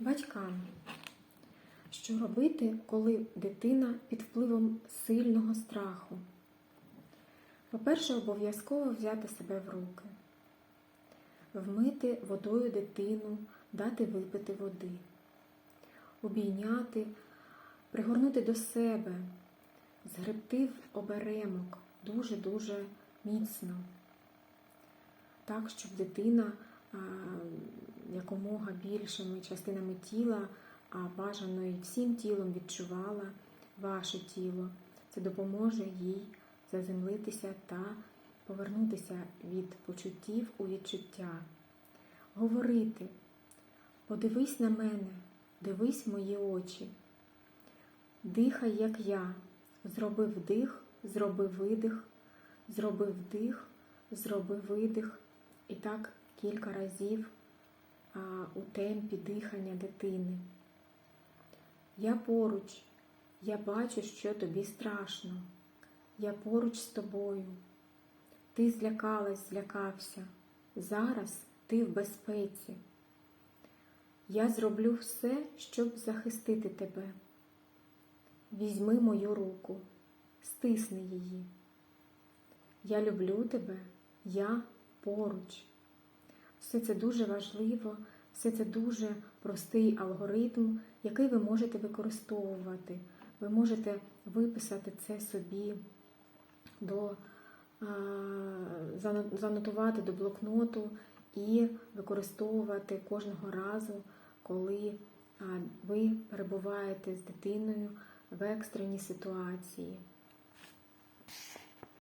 Батькам. Що робити, коли дитина під впливом сильного страху? По-перше, обов'язково взяти себе в руки, вмити водою дитину, дати випити води, обійняти, пригорнути до себе, згребти в оберемок дуже-дуже міцно, так, щоб дитина якомога більшими частинами тіла, а бажано і всім тілом відчувала ваше тіло. Це допоможе їй заземлитися та повернутися від почуттів у відчуття. Говорити, подивись на мене, дивись в мої очі. Дихай, як я, зроби вдих, зроби видих, зроби вдих, зроби видих. І так кілька разів у темпі дихання дитини. Я поруч, я бачу, що тобі страшно. Я поруч з тобою. Ти злякалась, злякався. Зараз ти в безпеці. Я зроблю все, щоб захистити тебе. Візьми мою руку, стисни її. Я люблю тебе, я поруч. Все це дуже важливо, все це дуже простий алгоритм, який ви можете використовувати. Ви можете виписати це собі, до, занотувати до блокноту і використовувати кожного разу, коли ви перебуваєте з дитиною в екстреній ситуації.